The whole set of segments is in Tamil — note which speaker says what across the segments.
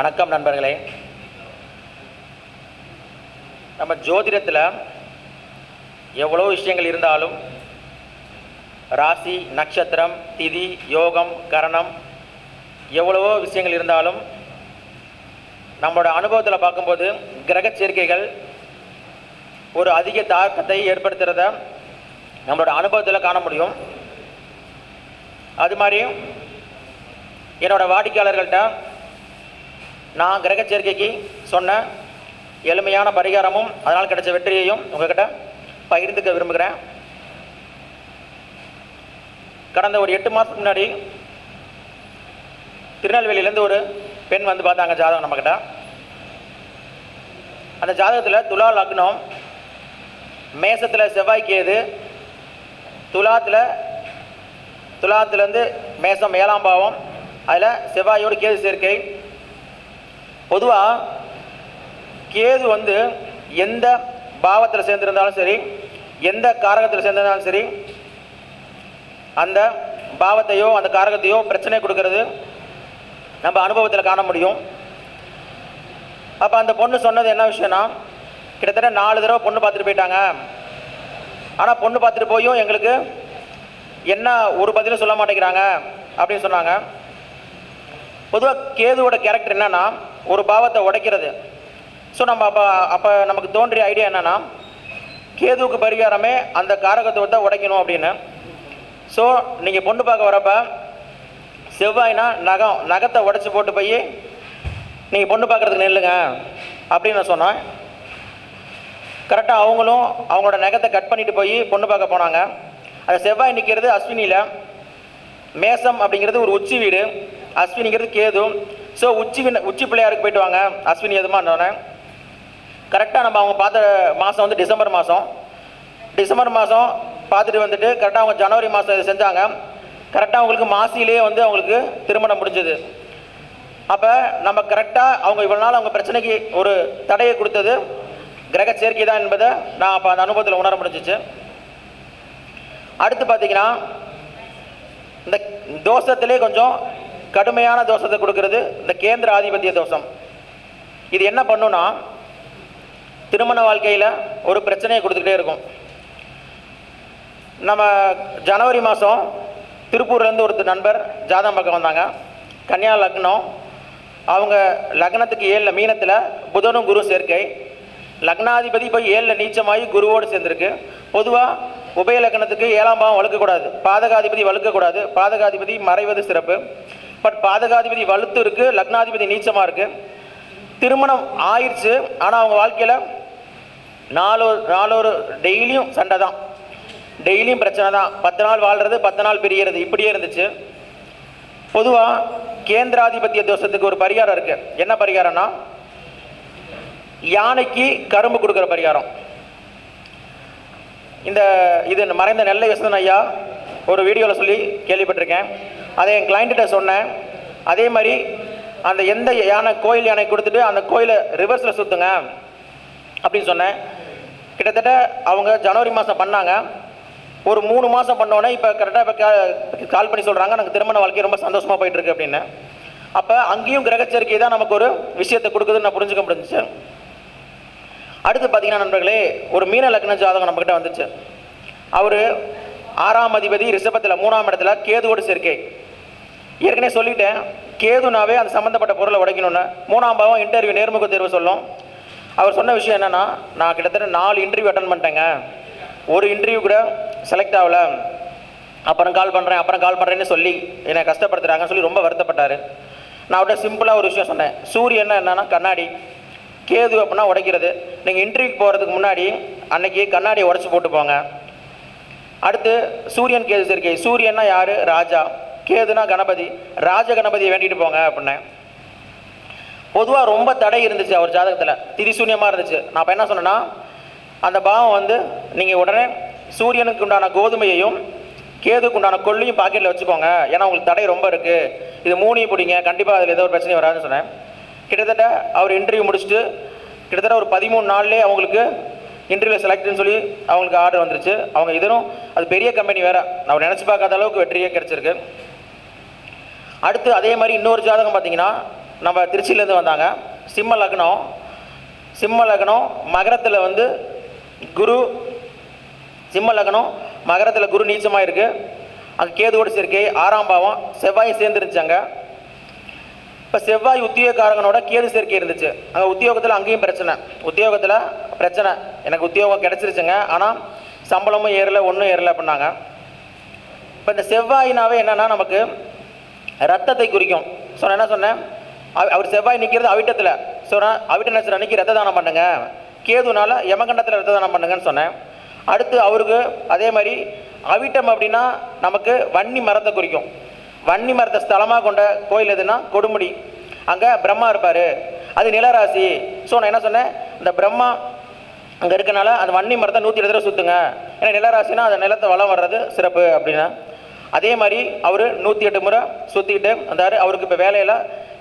Speaker 1: வணக்கம் நண்பர்களே. நம்ம ஜோதிடத்தில் எவ்வளோ விஷயங்கள் இருந்தாலும் ராசி நட்சத்திரம் திதி யோகம் கரணம் எவ்வளவோ விஷயங்கள் இருந்தாலும் நம்மளோட அனுபவத்தில் பார்க்கும்போது கிரக சேர்க்கைகள் ஒரு அதிக தாக்கத்தை ஏற்படுத்துகிறத நம்மளோட அனுபவத்தில் காண முடியும். அது மாதிரி என்னோடய வாடிக்கையாளர்கள்ட்ட நான் கிரக சேர்க்கைக்கு சொன்ன எளிமையான பரிகாரமும் அதனால் கிடைச்ச வெற்றியையும் உங்ககிட்ட பகிர்ந்துக்க விரும்புகிறேன். கடந்த ஒரு எட்டு மாதத்துக்கு முன்னாடி திருநெல்வேலியிலேருந்து ஒரு பெண் வந்து பார்த்தாங்க ஜாதகம் நம்மக்கிட்ட அந்த ஜாதகத்தில் துலா லக்னம் மேசத்தில் செவ்வாய் கேது துலாத்தில் துலாத்துலேருந்து மேசம் ஏழாம் பாவம் அதில் செவ்வாயோடு கேது சேர்க்கை பொதுவாக கேது வந்து எந்த பாவத்தில் சேர்ந்திருந்தாலும் சரி எந்த காரகத்தில் சேர்ந்திருந்தாலும் சரி அந்த பாவத்தையோ அந்த காரகத்தையோ பிரச்சனை கொடுக்கறது நம்ம அனுபவத்தில் காண முடியும். அப்போ அந்த பொண்ணு சொன்னது என்ன விஷயம்னா கிட்டத்தட்ட நாலு தடவை பொண்ணு பார்த்துட்டு போயிட்டாங்க. ஆனால் பொண்ணு பார்த்துட்டு போயும் எங்களுக்கு என்ன ஒரு பதிலும் சொல்ல மாட்டேங்கிறாங்க அப்படின்னு சொன்னாங்க. பொதுவாக கேதுவோட கேரக்டர் என்னன்னா ஒரு பாவத்தை உடைக்கிறது. ஸோ நம்ம அப்போ அப்போ நமக்கு தோன்றிய ஐடியா என்னென்னா கேதுவுக்கு பரிகாரமே அந்த காரகத்தை தான் உடைக்கணும் அப்படின்னு. ஸோ நீங்கள் பொண்ணு பார்க்க வரப்ப செவ்வாய்னா நகம் நகத்தை உடைச்சி போட்டு போய் நீங்கள் பொண்ணு பார்க்குறதுக்கு நில்லுங்க அப்படின்னு நான் சொன்னேன். கரெக்டாக அவங்களும் அவங்களோட நகத்தை கட் பண்ணிட்டு போய் பொண்ணு பார்க்க போனாங்க. அந்த செவ்வாய் நிற்கிறது அஸ்வினியில். மேசம் அப்படிங்கிறது ஒரு உச்சி வீடு. அஸ்வினிங்கிறது கேது. ஸோ உச்சி வின- உச்சி பிள்ளையாருக்கு போயிட்டு வாங்க. அஸ்வினி எதுமானோடனே கரெக்டாக நம்ம அவங்க பார்த்த மாதம் வந்து டிசம்பர் மாதம் டிசம்பர் மாதம் பார்த்துட்டு வந்துட்டு கரெக்டாக அவங்க ஜனவரி மாதம் இதை செஞ்சாங்க. கரெக்டாக அவங்களுக்கு மாசிலேயே வந்து அவங்களுக்கு திருமணம் முடிஞ்சது. அப்போ நம்ம கரெக்டாக அவங்க இவ்வளோ நாள் அவங்க பிரச்சனைக்கு ஒரு தடையை கொடுத்தது. கிரக சேர்க்கை தான் என்பதை நான் அப்போ அந்த அனுபவத்தில் உணர முடிஞ்சிச்சு. அடுத்து பார்த்தீங்கன்னா இந்த தோஷத்திலே கொஞ்சம் கடுமையான தோஷத்தை கொடுக்கறது இந்த கேந்திர ஆதிபத்திய தோஷம். இது என்ன பண்ணுன்னா திருமண வாழ்க்கையில் ஒரு பிரச்சனையை கொடுத்துக்கிட்டே இருக்கும். நம்ம ஜனவரி மாதம் திருப்பூர்லேருந்து ஒரு நண்பர் ஜாதகம் பக்கம் வந்தாங்க. கன்னியா லக்னம் அவங்க லக்னத்துக்கு ஏழில் மீனத்தில் புதனும் குரு சேர்க்கை. லக்னாதிபதி போய் ஏழில் நீச்சமாகி குருவோடு சேர்ந்துருக்கு. பொதுவாக உபய லக்னத்துக்கு ஏழாம் பாவம் வலுக்கக்கூடாது பாதகாதிபதி வழுக்கக்கூடாது பாதகாதிபதி மறைவது சிறப்பு. பட் பாதகாதிபதி வலுத்து இருக்கு லக்னாதிபதி நீச்சமாக இருக்கு. திருமணம் ஆயிடுச்சு ஆனால் அவங்க வாழ்க்கையில் நாலு நாலொரு டெய்லியும் சண்டை தான். டெய்லியும் பிரச்சனை தான். பத்து நாள் வாழ்கிறது பத்து நாள் பிரியறது இப்படியே இருந்துச்சு. பொதுவாக கேந்திராதிபத்திய தோஷத்துக்கு ஒரு பரிகாரம் இருக்கு. என்ன பரிகாரம்னா யானைக்கு கரும்பு கொடுக்குற பரிகாரம். இந்த இது மறைந்த நெல்லை வசந்தன் ஐயா ஒரு வீடியோவில் சொல்லி கேள்விப்பட்டிருக்கேன். அதை என் கிளைண்ட்டிட்ட சொன்னேன். அதே மாதிரி அந்த எந்த யானை கோயில் யானை கொடுத்துட்டு அந்த கோயிலை ரிவர்ஸில் சுற்றுங்க அப்படின்னு சொன்னேன். கிட்டத்தட்ட அவங்க ஜனவரி மாதம் பண்ணாங்க. ஒரு மூணு மாதம் பண்ணோன்னே இப்போ கரெக்டாக இப்போ கால் பண்ணி சொல்கிறாங்க எனக்கு திருமண வாழ்க்கை ரொம்ப சந்தோஷமாக போயிட்டுருக்கு அப்படின்னு. அப்போ அங்கேயும் கிரகச்சரிக்கை தான் நமக்கு ஒரு விஷயத்தை கொடுக்குதுன்னு நான் புரிஞ்சுக்க முடிஞ்சிச்சு. அடுத்து பார்த்தீங்கன்னா நண்பர்களே ஒரு மீன லக்ன ஜாதகம் நம்மக்கிட்ட வந்துச்சு. அவர் ஆறாம் அதிபதி ரிஷபத்தில் மூணாம் இடத்துல கேதுவோடு சேர்க்கை. ஏற்கனவே சொல்லிட்டேன் கேதுனாவே அந்த சம்மந்தப்பட்ட பொருளை உடைக்கணும்னு. மூணாம் பாவம் இன்டர்வியூ நேர்முக தேர்வு சொல்லும். அவர் சொன்ன விஷயம் என்னென்னா நான் கிட்டத்தட்ட நாலு இன்டர்வியூ அட்டன் பண்ணிட்டேங்க. ஒரு இன்டர்வியூ கூட செலக்ட் ஆகல. அப்புறம் கால் பண்ணுறேன் அப்புறம் கால் பண்ணுறேன்னு சொல்லி என்னை கஷ்டப்படுத்துகிறாங்கன்னு சொல்லி ரொம்ப வருத்தப்பட்டார். நான் அவர்கிட்ட சிம்பிளாக ஒரு விஷயம் சொன்னேன். சூரியன் என்னென்னா கண்ணாடி. கேது அப்படின்னா உடைக்கிறது. நீங்கள் இன்டர்வியூக்கு போகிறதுக்கு முன்னாடி அன்னைக்கு கண்ணாடியை உடச்சி போட்டு போங்க அடுத்து சூரியன் கேது சேர்க்கை. சூரியன்னா யார்? ராஜா. கேதுனா கணபதி ராஜ கணபதியை வேண்டிட்டு போங்க அப்படின்னேன் பொதுவாக ரொம்ப தடை இருந்துச்சு அவர் ஜாதகத்தில். திரிசூன்யமாக இருந்துச்சு. நான் இப்போ என்ன சொன்னேன்னா அந்த பாவம் வந்து நீங்கள் உடனே சூரியனுக்கு உண்டான கோதுமையையும் கேதுக்கு உண்டான கொள்ளையும் பாக்கெட்டில் வச்சுக்கோங்க. ஏன்னா உங்களுக்கு தடை ரொம்ப இருக்குது இது மூணையும் பிடிங்க. கண்டிப்பாக அதில் ஏதோ ஒரு பிரச்சனையும் வராதுன்னு சொன்னேன். கிட்டத்தட்ட அவர் இன்டர்வியூ முடிச்சுட்டு கிட்டத்தட்ட ஒரு பதிமூணு நாள்லேயே அவங்களுக்கு இன்டர்வியூ செலக்ட்னு சொல்லி அவங்களுக்கு ஆர்டர் வந்துருச்சு. அவங்க இதனும் அது பெரிய கம்பெனி வேறு. அவர் நினச்சி பார்க்காத அளவுக்கு வெற்றியே கிடச்சிருக்கு. அடுத்து அதே மாதிரி இன்னொரு ஜாதகம் பார்த்தீங்கன்னா நம்ம திருச்சியிலேருந்து வந்தாங்க. சிம்ம லக்னம். சிம்ம லக்னம் மகரத்தில் வந்து குரு சிம்ம லக்னம் மகரத்தில் குரு நீச்சமாக இருக்குது அங்கே கேதுவோடு சேர்க்கை ஆறாம் பாவம் செவ்வாயும் சேர்ந்துருந்துச்சாங்க. இப்போ செவ்வாய் உத்தியோகக்காரங்கனோட கேது சேர்க்கை இருந்துச்சு. அங்கே உத்தியோகத்தில் அங்கேயும் பிரச்சனை. உத்தியோகத்தில் பிரச்சனை. எனக்கு உத்தியோகம் கிடச்சிருச்சுங்க. ஆனால் சம்பளமும் ஏறலை ஒன்றும் ஏறலை அப்படின்னாங்க. இப்போ இந்த செவ்வாயினாவே என்னென்னா நமக்கு ரத்தத்தை குறிக்கும். ஸோ நான் என்ன சொன்னேன்? அவர் செவ்வாய் நிற்கிறது அவிட்டத்தில். ஸோ நான் அவிட்ட நட்சத்திரம் அன்னைக்கு ரத்த தானம் பண்ணுங்க. கேதுனால யமகண்டத்தில் ரத்த தானம் பண்ணுங்கன்னு சொன்னேன். அடுத்து அவருக்கு அதே மாதிரி அவிட்டம் அப்படின்னா நமக்கு வன்னி மரத்தை குறிக்கும். வன்னி மரத்தை ஸ்தலமாக கொண்ட கோயில் எதுனா கொடுமுடி. அங்கே பிரம்மா இருப்பார். அது நிலராசி. ஸோ நான் என்ன சொன்னேன்? இந்த பிரம்மா அங்கே இருக்கனால அந்த வன்னி மரத்தை நூற்றி இருபது தடவை சுற்றுங்க ஏன்னா நிலராசினா அந்த நிலத்தை வளம் வர்றது சிறப்பு அப்படின்னா. அதே மாதிரி அவர் நூற்றி எட்டு முறை சுற்றிக்கிட்டு வந்தார். அவருக்கு இப்போ வேலையில்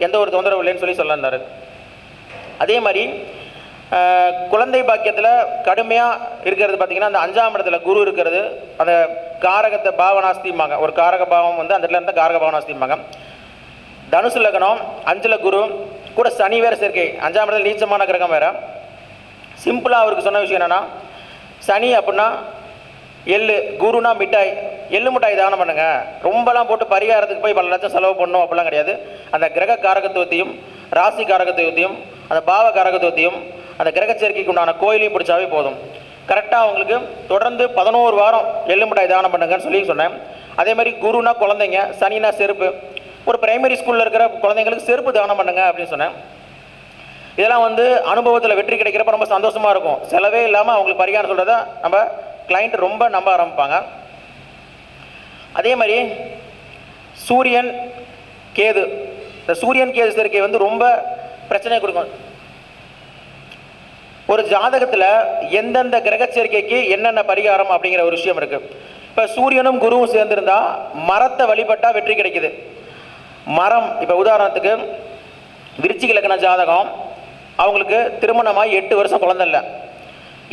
Speaker 1: எந்த ஒரு தொந்தரவு இல்லைன்னு சொல்லி சொல்ல அதே மாதிரி குழந்தை பாக்கியத்தில் கடுமையாக இருக்கிறது பார்த்தீங்கன்னா அந்த அஞ்சாம் இடத்துல குரு இருக்கிறது. அந்த காரகத்தை பாவனாஸ்திம்பாங்க. ஒரு காரக பாவம் வந்து அந்த இடத்துல இருந்தால் காரக பாவனாஸ்திம்பாங்க. தனுசு லக்னம் அஞ்சில் குரு கூட சனி வேற சேர்க்கை. அஞ்சாம் இடத்துல நீச்சமான கிரகம் வேற. சிம்பிளாக அவருக்கு சொன்ன விஷயம் என்னென்னா சனி அப்படின்னா எள்ளு குருனா மிட்டாய். எள்ளு மிட்டாய் தானம் பண்ணுங்க. ரொம்பலாம் போட்டு பரிகாரத்துக்கு போய் பல லட்சம் செலவு பண்ணணும் அப்படிலாம் கிடையாது. அந்த கிரக காரகத்துவத்தையும் ராசி காரகத்துவத்தையும் அந்த பாவ காரகத்துவத்தையும் அந்த கிரக சேர்க்கைக்கு உண்டான கோயிலையும் பிடிச்சாவே போதும். கரெக்டாக அவங்களுக்கு தொடர்ந்து பதினோரு வாரம் எள்ளு மிட்டாய் தானம் பண்ணுங்கன்னு சொல்லி சொன்னேன். அதே மாதிரி குருனா குழந்தைங்க சனினா செருப்பு. ஒரு பிரைமரி ஸ்கூலில் இருக்கிற குழந்தைங்களுக்கு செருப்பு தானம் பண்ணுங்க அப்படின்னு சொன்னேன். இதெல்லாம் வந்து அனுபவத்தில் வெற்றி கிடைக்கிறப்ப ரொம்ப சந்தோஷமாக இருக்கும். செலவே இல்லாமல் அவங்களுக்கு பரிகாரம் சொல்கிறத நம்ம கிளைண்ட் ரொம்ப நம்ப ஆரம்பிப்பாங்க. அதே மாதிரி சூரியன் கேது. இந்த சூரியன் கேது சேர்க்கை வந்து ரொம்ப பிரச்சனையை கொடுக்கும். ஒரு ஜாதகத்தில் எந்தெந்த கிரக சேர்க்கைக்கு என்னென்ன பரிகாரம் அப்படிங்கிற ஒரு விஷயம் இருக்குது இப்போ சூரியனும் குருவும் சேர்ந்துருந்தா மரத்தை வழிபட்டால் வெற்றி கிடைக்குது. மரம் இப்போ உதாரணத்துக்கு விருச்சிக இலக்கண ஜாதகம் அவங்களுக்கு திருமணமாகி எட்டு வருஷம் குழந்த இல்லை.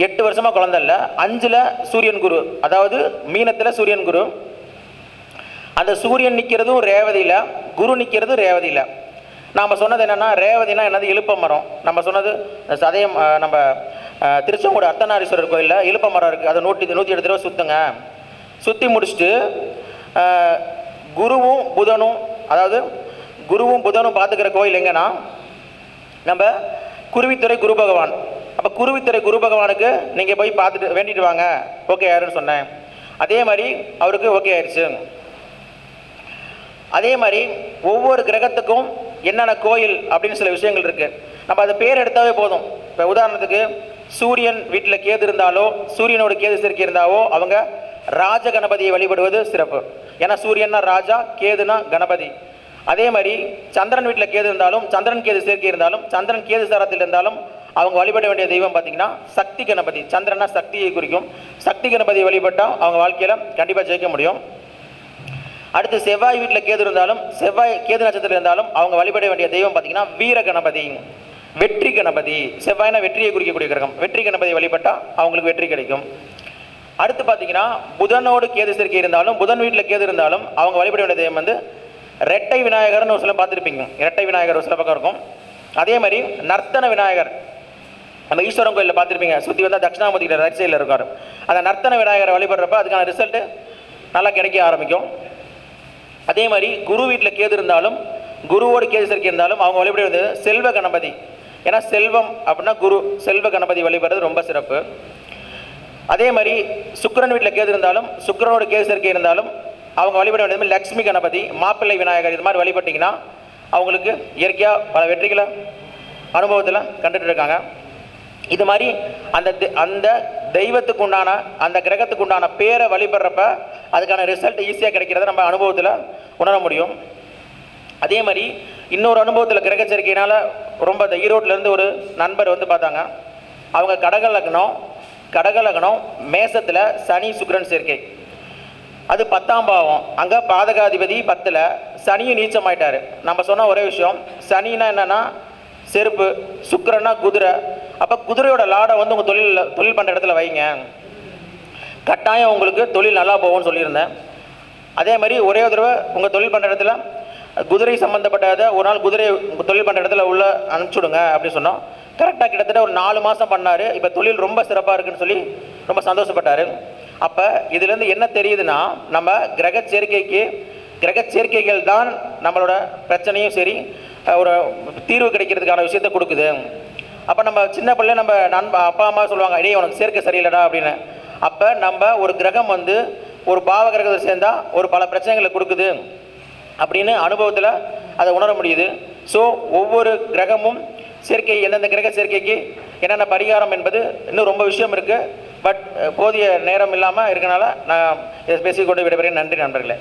Speaker 1: எட்டு வருஷமாக குழந்த இல்லை. அஞ்சில் சூரியன் குரு அதாவது மீனத்தில் சூரியன் குரு அந்த சூரியன் நிற்கிறதும் ரேவதியில் குரு நிற்கிறதும் ரேவதியில் நாம் சொன்னது என்னென்னா ரேவதினா என்னது? இழுப்ப மரம். நம்ம சொன்னது சதயம் நம்ம திருச்செங்கோடு அர்த்தநாரீஸ்வரர் கோயிலில் இழுப்ப மரம் இருக்குது அதை நூற்றி நூற்றி எட்டு தடவை சுற்றுங்க சுற்றி முடிச்சுட்டு குருவும் புதனும் அதாவது குருவும் புதனும் பார்த்துக்கிற கோயில் எங்கன்னா நம்ம குருவித்துறை குரு பகவான். அப்போ குருவித்துறை குரு பகவானுக்கு நீங்கள் போய் பார்த்துட்டு வேண்டிட்டு வாங்க. ஓகே யாருன்னு சொன்னேன். அதே மாதிரி அவருக்கு ஓகே ஆயிடுச்சு அதே மாதிரி ஒவ்வொரு கிரகத்துக்கும் என்னென்ன கோயில் அப்படின்னு சில விஷயங்கள் இருக்குது நம்ம அது பேர் எடுத்தாவே போதும். இப்போ உதாரணத்துக்கு சூரியன் வீட்டில் கேது இருந்தாலோ சூரியனோட கேது சேர்க்கை இருந்தாவோ அவங்க ராஜ கணபதியை வழிபடுவது சிறப்பு. ஏன்னா சூரியன்னா ராஜா கேதுனா கணபதி. அதே மாதிரி சந்திரன் வீட்டில் கேது இருந்தாலும் சந்திரன் கேது சேர்க்கை இருந்தாலும் சந்திரன் கேது சாரத்தில் இருந்தாலும் அவங்க வழிபட வேண்டிய தெய்வம் பார்த்தீங்கன்னா சக்தி கணபதி. சந்திரனா சக்தியை குறிக்கும். சக்தி கணபதியை வழிபட்டால் அவங்க வாழ்க்கையில் கண்டிப்பாக ஜெயிக்க முடியும். அடுத்து செவ்வாய் வீட்டில் கேது இருந்தாலும் செவ்வாய் கேது நட்சத்திரம் இருந்தாலும் அவங்க வழிபட வேண்டிய தெய்வம் பார்த்தீங்கன்னா வீர கணபதி. வெற்றி கணபதி. செவ்வாய்னா வெற்றியை குறிக்கக்கூடிய கிரகம். வெற்றி கணபதி வழிபட்டால் அவங்களுக்கு வெற்றி கிடைக்கும். அடுத்து பார்த்தீங்கன்னா புதனோடு கேது சேர்க்கை இருந்தாலும் புதன் வீட்டில் கேது இருந்தாலும் அவங்க வழிபட வேண்டிய தெய்வம் வந்து ரெட்டை விநாயகர்னு ஒரு சில பார்த்துருப்பீங்க. இரட்டை விநாயகர் ஒரு சில பக்கம் இருக்கும். அதே மாதிரி நர்த்தன விநாயகர். நம்ம ஈஸ்வரன் கோயிலில் பார்த்துருப்பீங்க. சுற்றி வந்தால் தட்சிணாமூர்த்தி ரைட் சைடில் இருக்கார். அந்த நர்த்தன விநாயகரை வழிபடுறப்ப அதுக்கான ரிசல்ட்டு நல்லா கிடைக்க ஆரம்பிக்கும். அதே மாதிரி குரு வீட்டில் கேது இருந்தாலும் குருவோடு கேது சேர்க்கை இருந்தாலும் அவங்க வழிபட வேண்டியது செல்வ கணபதி. ஏன்னா செல்வம் அப்படின்னா குரு செல்வ கணபதி வழிபடுறது ரொம்ப சிறப்பு. அதே மாதிரி சுக்கரன் வீட்டில் கேது இருந்தாலும் சுக்கிரனோட கேது சேர்க்கை இருந்தாலும் அவங்க வழிபட வேண்டியது லக்ஷ்மி கணபதி மாப்பிள்ளை விநாயகர் இது மாதிரி வழிபட்டிங்கன்னா அவங்களுக்கு இயற்கையாக பல வெற்றிகளை அனுபவத்தில் கண்டுட்டு இருக்காங்க. இது மாதிரி அந்த தெ- அந்த தெய்வத்துக்கு உண்டான அந்த கிரகத்துக்கு உண்டான பேரை வழிபடுறப்ப அதுக்கான ரிசல்ட் ஈஸியாக கிடைக்கிறத நம்ம அனுபவத்தில் உணர முடியும். அதே மாதிரி இன்னொரு அனுபவத்தில் கிரக ரொம்ப இந்த ஈரோட்டிலேருந்து ஒரு நண்பர் வந்து பார்த்தாங்க. அவங்க கடக லக்னம் கடக லக்னம் மேசத்தில் சனி சுக்ரன் சேர்க்கை. அது பத்தாம் பாவம். அங்கே பாதகாதிபதி பத்தில் சனியும் நீச்சமாயிட்டார். நம்ம சொன்ன ஒரே விஷயம் சனின்னா என்னென்னா செருப்பு சுக்கரன்னா குதிரை. அப்போ குதிரையோட லாடை வந்து உங்கள் தொழில் தொழில் பண்ணுற இடத்துல வைங்க. கட்டாயம் உங்களுக்கு தொழில் நல்லா போகும்னு சொல்லியிருந்தேன். அதே மாதிரி ஒரே ஒரு தடவை உங்கள் தொழில் பண்ணுற இடத்துல குதிரை சம்மந்தப்பட்டதை ஒரு நாள் குதிரை தொழில் பண்ணுற இடத்துல உள்ள அனுப்பிச்சுடுங்க அப்படின்னு சொன்னோம். கரெக்டாக கிட்டத்தட்ட ஒரு நாலு மாதம் பண்ணார். இப்போ தொழில் ரொம்ப சிறப்பாக இருக்குன்னு சொல்லி ரொம்ப சந்தோஷப்பட்டார். அப்போ இதுலேருந்து என்ன தெரியுதுன்னா நம்ம கிரக சேர்க்கைக்கு கிரக சேர்க்கைகள் தான் நம்மளோட பிரச்சனையும் சரி ஒரு தீர்வு கிடைக்கிறதுக்கான விஷயத்தை கொடுக்குது. அப்போ நம்ம சின்ன பிள்ளை நம்ம நண்ப அப்பா அம்மா சொல்லுவாங்க இடையே உனக்கு சேர்க்கை சரியில்லைடா அப்படின்னு. அப்போ நம்ம ஒரு கிரகம் வந்து ஒரு பாவ கிரகத்தை ஒரு பல பிரச்சனைகளை கொடுக்குது அப்படின்னு அனுபவத்தில் அதை உணர முடியுது. ஸோ ஒவ்வொரு கிரகமும் சேர்க்கை எந்தெந்த கிரக சேர்க்கைக்கு என்னென்ன பரிகாரம் என்பது இன்னும் ரொம்ப விஷயம் இருக்குது பட் போதிய நேரம் இல்லாமல் இருக்கனால நான் இதை பேசிக்கொண்டு விடைபெறேன் நன்றி நண்பர்களே.